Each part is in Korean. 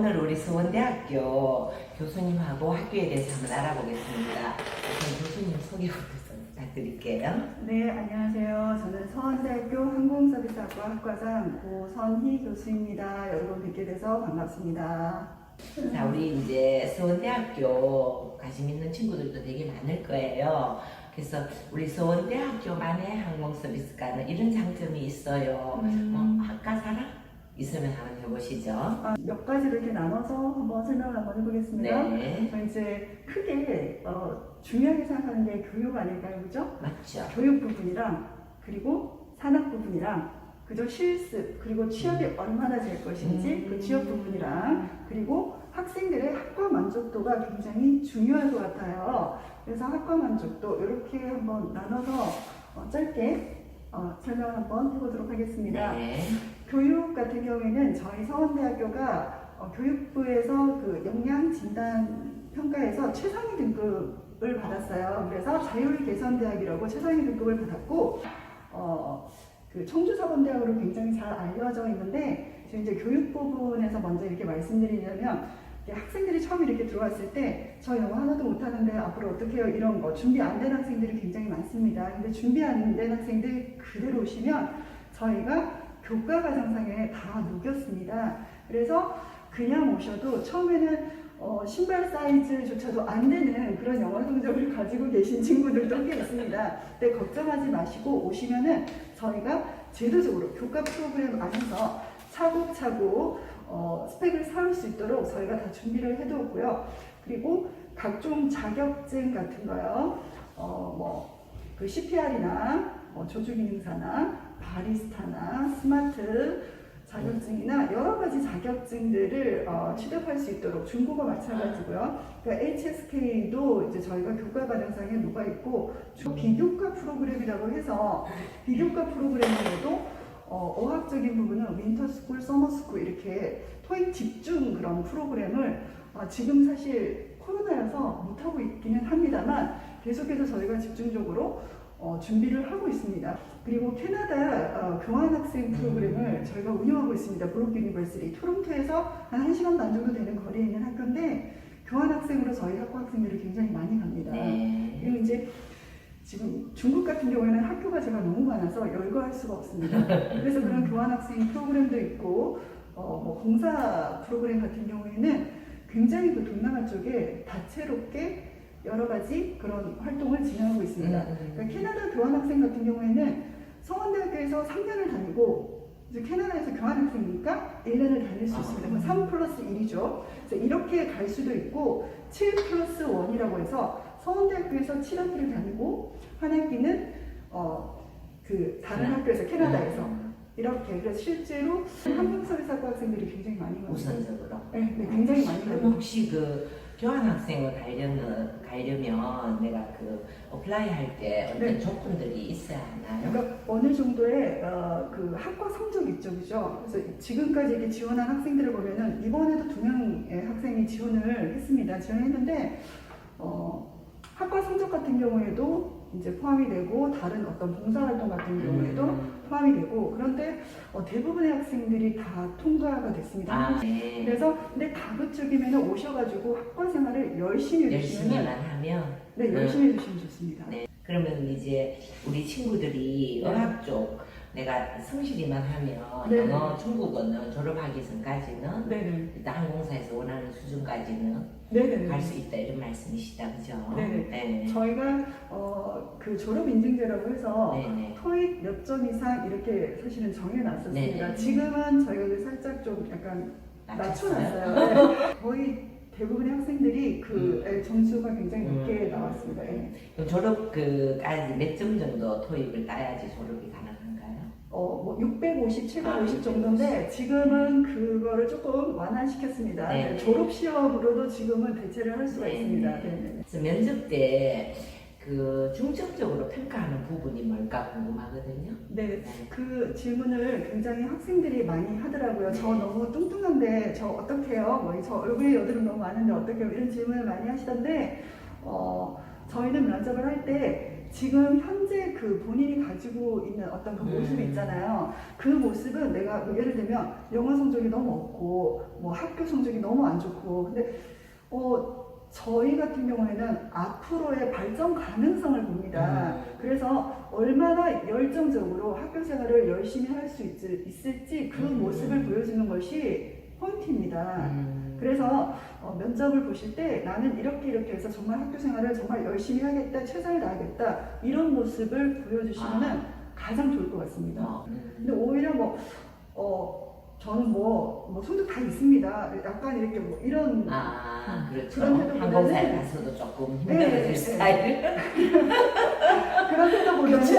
오늘 우리 수원대학교 교수님하고 학교에 대해서 한번 알아보겠습니다. 우선 교수님 소개부터 좀 부탁드릴게요. 네, 안녕하세요. 저는 서원대학교 항공서비스학과 학과장 고선희 교수입니다. 여러분 뵙게 돼서 반갑습니다. 자, 우리 이제 수원대학교 관심 있는 친구들도 되게 많을 거예요. 그래서 우리 수원대학교만의 항공서비스과는 이런 장점이 있어요. 음. 뭐 학과 사랑 있으면 한번 해보시죠. 아, 몇 가지로 이렇게 나눠서 한번 설명을 한번 해보겠습니다. 네, 저 이제 크게 어, 중요하게 생각하는 게 교육 아닐까요, 그죠? 맞죠. 교육 부분이랑 그리고 산업 부분이랑 그죠 실습 그리고 취업이 얼마나 될 것인지 음. 그 취업 부분이랑 그리고 학생들의 학과 만족도가 굉장히 중요할 것 같아요. 그래서 학과 만족도 이렇게 한번 나눠서 어, 짧게 어, 설명을 한번 해보도록 하겠습니다. 네. 교육 같은 경우에는 저희 서원대학교가 어, 교육부에서 그 역량 진단 평가에서 최상위 등급을 받았어요. 그래서 자율 개선 대학이라고 최상위 등급을 받았고 어, 그 청주 사범대학으로 굉장히 잘 알려져 있는데 지금 이제 교육 부분에서 먼저 이렇게 말씀드리려면 학생들이 처음 이렇게 들어왔을 때 저 영어 하나도 못하는데 앞으로 어떻게 해요 이런 거 준비 안 된 학생들이 굉장히 많습니다. 근데 준비 안 된 학생들 그대로 오시면 저희가 교과 과정상에 다 녹였습니다. 그래서 그냥 오셔도 처음에는 어, 신발 사이즈조차도 안 되는 그런 영어 성적을 가지고 계신 친구들도 꽤 있습니다. 근데 걱정하지 마시고 오시면은 저희가 제도적으로 교과 프로그램 안에서 차곡차곡 어, 스펙을 쌓을 수 있도록 저희가 다 준비를 해두었고요. 그리고 각종 자격증 같은 거요. 어, 뭐, 그 CPR이나 뭐 조주기능사나 바리스타나 스마트 자격증이나 여러 가지 자격증들을 어, 취득할 수 있도록 중국어 마찬가지고요. 그러니까 HSK도 이제 저희가 교과 과정상에 녹아 있고 주- 비교과 프로그램이라고 해서 비교과 프로그램으로도 어, 어학적인 부분은 윈터스쿨, 서머스쿨 이렇게 토익 집중 그런 프로그램을 어, 지금 사실 코로나여서 못하고 있기는 합니다만 계속해서 저희가 집중적으로 어, 준비를 하고 있습니다. 그리고 캐나다 어, 교환학생 프로그램을 저희가 운영하고 있습니다. 브록 유니버시티 토론토에서 한 1시간 반 정도 되는 거리에 있는 학교인데 교환학생으로 저희 학과 학생들이 굉장히 많이 갑니다. 네. 그리고 이제 지금 중국 같은 경우에는 학교가 제가 너무 많아서 열거할 수가 없습니다. 그래서 그런 교환학생 프로그램도 있고 어, 뭐 공사 프로그램 같은 경우에는 굉장히 그 동남아 쪽에 다채롭게 여러 가지 그런 활동을 진행하고 있습니다. 음. 그러니까 캐나다 교환학생 같은 경우에는 성원대학교에서 3년을 다니고 이제 캐나다에서 교환학생이니까 1년을 다닐 수 있습니다. 그럼 3 플러스 1이죠. 그래서 이렇게 갈 수도 있고 7 플러스 1이라고 해서 서원대학교에서 7학기를 다니고 한 학기는 어, 그 다른 음. 학교에서 캐나다에서 음. 이렇게 그래서 실제로 한국서비스학과 학생들이 굉장히 많이 갑니다. 우선적으로. 네, 네, 굉장히 많이 그럼 가요. 혹시 그 교환학생을 가려면, 가려면 내가 그 어플라이 할 때 어떤 네. 조건들이 있어야 하나요? 그러니까 어느 정도의 어, 그 학과 성적 있죠, 그죠? 그래서 지금까지 이렇게 지원한 학생들을 보면은 이번에도 두 명의 학생이 지원을 했습니다. 지원했는데 어, 학과 성적 같은 경우에도 이제 포함이 되고 다른 어떤 봉사활동 같은 경우에도 음. 포함이 되고 그런데 어, 대부분의 학생들이 다 통과가 됐습니다. 아, 네. 그래서 근데 다그 쪽이면 오셔가지고 학과 생활을 열심히 해주시면 열심히만 하면 네 열심히 해주시면 좋습니다. 네. 그러면 이제 우리 친구들이 네. 어학 쪽 내가 성실히만 하면 네. 영어, 중국어는 졸업하기 전까지는 네네 일단 항공사에서 원하는 수준까지는 네네 갈수 있다 이런 말씀이시다 그죠? 네네. 네. 저희가 어, 그 졸업 인증제라고 해서 네네. 토익 몇 점 이상 이렇게 사실은 정해놨었습니다. 네네. 지금은 저희가 그 살짝 좀 약간? 낮춰놨어요. 네. 거의 대부분의 학생들이 그 예, 점수가 굉장히 높게 음. 나왔습니다. 예. 그럼 졸업 그까지 몇 점 정도 토익을 따야지 졸업이 가능한가요? 어, 뭐 650, 750 아, 정도인데 지금은 그거를 조금 완화시켰습니다. 네. 네, 졸업 시험으로도 지금은 대체를 할 수가 네. 있습니다. 네, 네. 그래서 면접 때 그 중점적으로 평가하는 부분이 뭘까 궁금하거든요. 네, 네. 그 질문을 굉장히 학생들이 많이 하더라고요. 저 너무 뚱뚱한데 저 어떡해요? 뭐 저 얼굴에 여드름 너무 많은데 어떡해요? 이런 질문을 많이 하시던데 어, 저희는 면접을 할때 지금 현재 그 본인이 가지고 있는 어떤 그 모습이 음. 있잖아요. 그 모습은 내가 뭐 예를 들면 영어 성적이 너무 없고 뭐 학교 성적이 너무 안 좋고 근데 어 저희 같은 경우에는 앞으로의 발전 가능성을 봅니다. 음. 그래서 얼마나 열정적으로 학교 생활을 열심히 할 수 있을지 그 음. 모습을 보여주는 것이 포인트입니다. 음. 그래서 어, 면접을 보실 때 나는 이렇게 이렇게 해서 정말 학교 생활을 정말 열심히 하겠다, 최선을 다하겠다 이런 모습을 보여주시면 가장 좋을 것 같습니다. 어, 음. 근데 오히려 뭐 어, 저는 뭐, 뭐 손도 다 있습니다. 약간 이렇게 뭐 이런 아, 그렇죠. 그런 태도보다는- 항공사에 가서도 조금 네, 힘들어질 네. 스타일. 그런 태도보다는 그렇죠.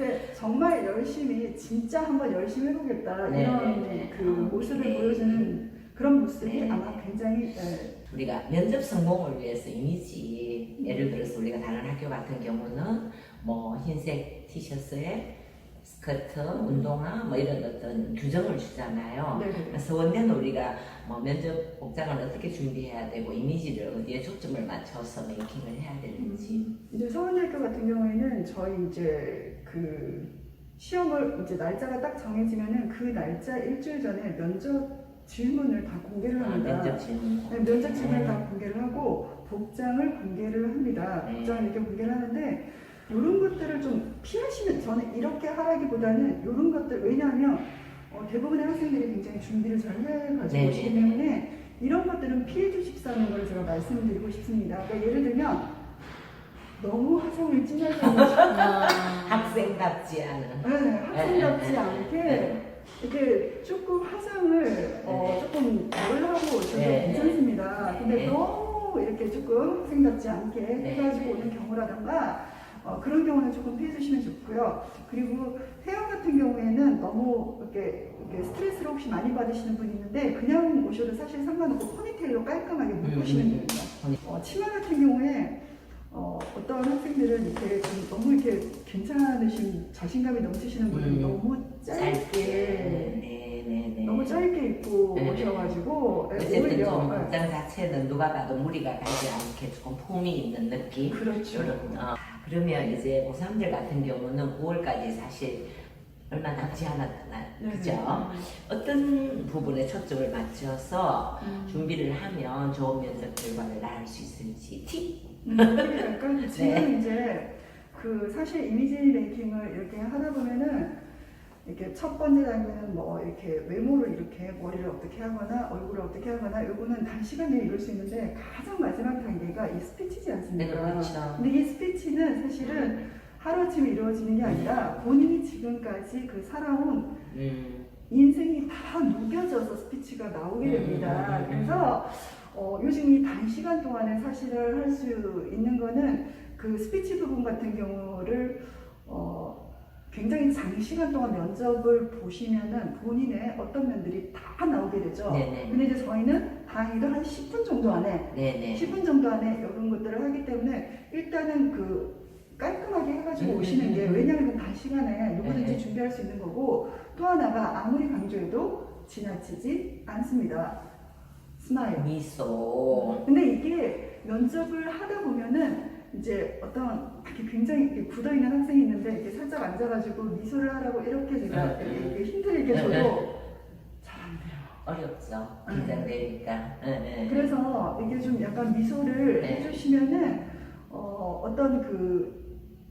네, 정말 열심히 진짜 한번 열심히 해보겠다 네, 이런 네, 네. 그 모습을 네. 보여주는 그런 모습이 네. 아마 굉장히 네, 우리가 면접 성공을 위해서 이미지 예를 들어서 우리가 다른 학교 같은 경우는 뭐 흰색 티셔츠에 스커트, 운동화 뭐 이런 어떤 규정을 주잖아요. 네, 네. 서원대는 우리가 뭐 면접 복장을 어떻게 준비해야 되고 이미지를 어디에 초점을 맞춰서 메이킹을 해야 되는지 이제 서울대학교 같은 경우에는 저희 이제 그 시험을 이제 날짜가 딱 정해지면은 그 날짜 일주일 전에 면접 질문을 다 공개를 아, 합니다. 면접 질문 네, 면접 질문을 다 공개를 하고 복장을 공개를 합니다. 네. 복장을 이렇게 공개를 하는데 이런 것들을 좀 피하시면 저는 이렇게 하라기보다는 이런 것들 왜냐하면 어, 대부분의 학생들이 굉장히 준비를 잘 해가지고 네, 오시기 네, 때문에 이런 것들은 피해 주십사는 걸 제가 말씀드리고 싶습니다. 그러니까 예를 들면 너무 화장을 진하게 하고 싶거나 학생답지 않은 네, 학생답지 네, 않게 네. 이렇게 조금 화장을 덜 하고 오셔도 네. 괜찮습니다. 근데 네. 너무 이렇게 조금 학생답지 않게 네. 해가지고 오는 경우라던가 어, 그런 경우는 조금 피해 주시면 좋고요. 그리고 헤어 같은 경우에는 너무 이렇게, 이렇게 스트레스를 혹시 많이 받으시는 분이 있는데 그냥 오셔도 사실 상관없고 포니테일로 깔끔하게 묶으시면 음. 됩니다. 어, 치마 같은 경우에 어, 어떤 학생들은 이렇게 좀 너무 이렇게 괜찮으신 자신감이 넘치시는 분은 음. 너무 짧게 네네 네 너무 짧게 입고 네. 오셔가지고 예, 어쨌든 오히려 좀 예, 복장 자체는 누가 봐도 무리가 가지 않게 조금 폼이 있는 느낌 그렇죠. 어. 그러면 이제 고3들 같은 경우는 9월까지 사실 얼마 남지 않았잖아요 네, 그죠? 네. 어떤 부분에 초점을 맞춰서 음. 준비를 하면 좋은 면접 결과를 낳을 수 있을지 팁? 음, 약간 지금 네. 이제 그 사실 이미지 메이킹을 이렇게 하다 보면은 이렇게 첫 번째 단계는 뭐 이렇게 외모를 이렇게 머리를 어떻게 하거나 얼굴을 어떻게 하거나 요거는 단시간 내에 이룰 수 있는데 가장 마지막 단계가 이 스피치지 네 않습니까? 그렇죠 근데 이 스피치는 사실은 하루아침에 이루어지는 게 아니라 본인이 지금까지 그 살아온 음, 인생이 다 녹여져서 스피치가 나오게 음, 됩니다. 음, 음. 그래서 어, 요즘 이 단시간 동안에 사실을 할 수 있는 거는 그 스피치 부분 같은 경우를 어, 굉장히 장시간 동안 면접을 보시면은 본인의 어떤 면들이 다 나오게 되죠. 네네 근데 이제 저희는 다행히도 한 10분 정도 안에 네네 10분 정도 안에 이런 것들을 하기 때문에 일단은 그 깔끔하게 해가지고 음, 오시는 게. 왜냐하면 그 단시간에 누구든지 네. 준비할 수 있는 거고 또 하나가 아무리 강조해도 지나치지 않습니다. 스마일. 미소 근데 이게 면접을 하다 보면은 이제 어떤 이렇게 굉장히 이렇게 굳어 있는 학생이 있는데 이렇게 살짝 앉아가지고 미소를 하라고 이렇게 제가 네, 이렇게, 네. 이렇게 이렇게 네, 줘도 네. 잘 안 돼요. 어렵죠 음. 긴장되니까 네, 네. 그래서 이게 좀 약간 미소를 네. 해주시면은 어, 어떤 그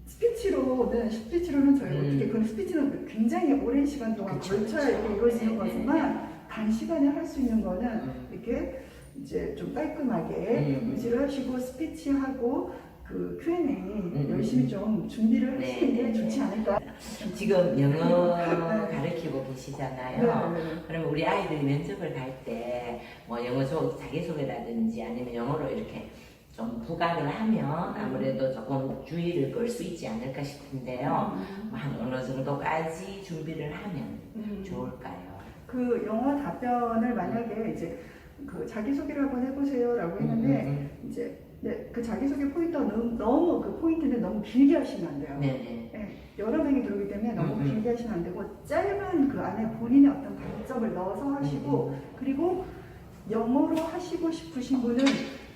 스피치로는 스피치로는 저희 음. 어떻게 그 스피치는 굉장히 오랜 시간 동안 그쵸, 걸쳐야 그쵸. 이렇게 이루어지는 네, 거지만 단시간에 할 수 있는 거는 음. 이렇게 이제 좀 깔끔하게 음. 유지를 하시고 스피치하고 그 Q&A 음. 열심히 좀 준비를 네, 하시는 게 네, 좋지 네. 않을까. 지금 영어 네. 가르치고 계시잖아요. 네. 그러면 우리 아이들이 면접을 갈 때 뭐 영어 조, 자기소개라든지 아니면 영어로 이렇게 좀 부각을 하면 아무래도 조금 주의를 끌 수 있지 않을까 싶은데요. 음. 뭐한 어느 정도까지 준비를 하면 음. 좋을까요? 그 영어 답변을 만약에 이제 그 자기소개를 한번 해보세요라고 했는데 음, 이제 네, 그 자기소개 포인트가 너무, 그 포인트는 너무 길게 하시면 안 돼요. 음, 네네. 네, 여러 명이 들어오기 때문에 너무 음, 음. 길게 하시면 안 되고 짧은 그 안에 본인의 어떤 강점을 넣어서 하시고 음, 그리고 영어로 하시고 싶으신 분은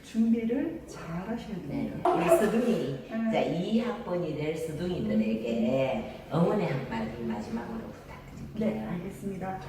준비를 잘 하셔야 네. 됩니다. 스둥이 음. 자, 이 학번이 될 스둥이들에게 응원의 한마디 마지막으로 부탁드릴게요. 네, 알겠습니다. 자,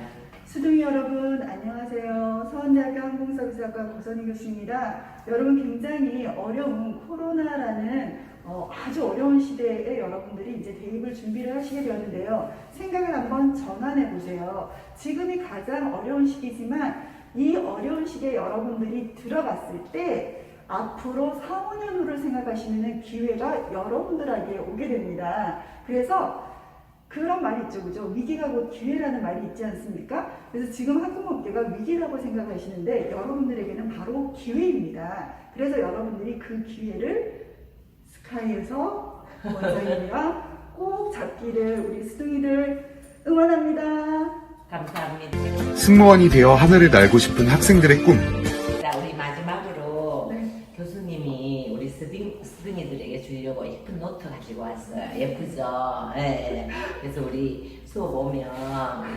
수둥이 여러분 안녕하세요. 서원대학교 항공서비스학과 고선희 교수입니다. 여러분 굉장히 어려운 코로나라는 어, 아주 어려운 시대에 여러분들이 이제 대입을 준비를 하시게 되었는데요. 생각을 한번 전환해 보세요. 지금이 가장 어려운 시기지만 이 어려운 시기에 여러분들이 들어갔을 때 앞으로 4, 5년 후를 생각하시는 기회가 여러분들에게 오게 됩니다. 그래서 그런 말이 있죠, 그죠? 위기가 곧 기회라는 말이 있지 않습니까? 그래서 지금 항공업계가 위기라고 생각하시는데 여러분들에게는 바로 기회입니다. 그래서 여러분들이 그 기회를 스카이에서 원장님이랑 꼭 잡기를 우리 수둥이들 응원합니다. 감사합니다. 승무원이 되어 하늘을 날고 싶은 학생들의 꿈. 왔어요. 예쁘죠? 예, 예. 그래서 우리 수업 오면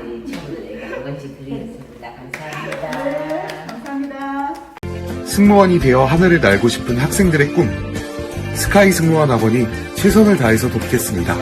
우리 친구들에게 한 권씩 드리겠습니다. 감사합니다. 네, 감사합니다. 승무원이 되어 하늘을 날고 싶은 학생들의 꿈. 스카이 승무원 학원이 최선을 다해서 돕겠습니다.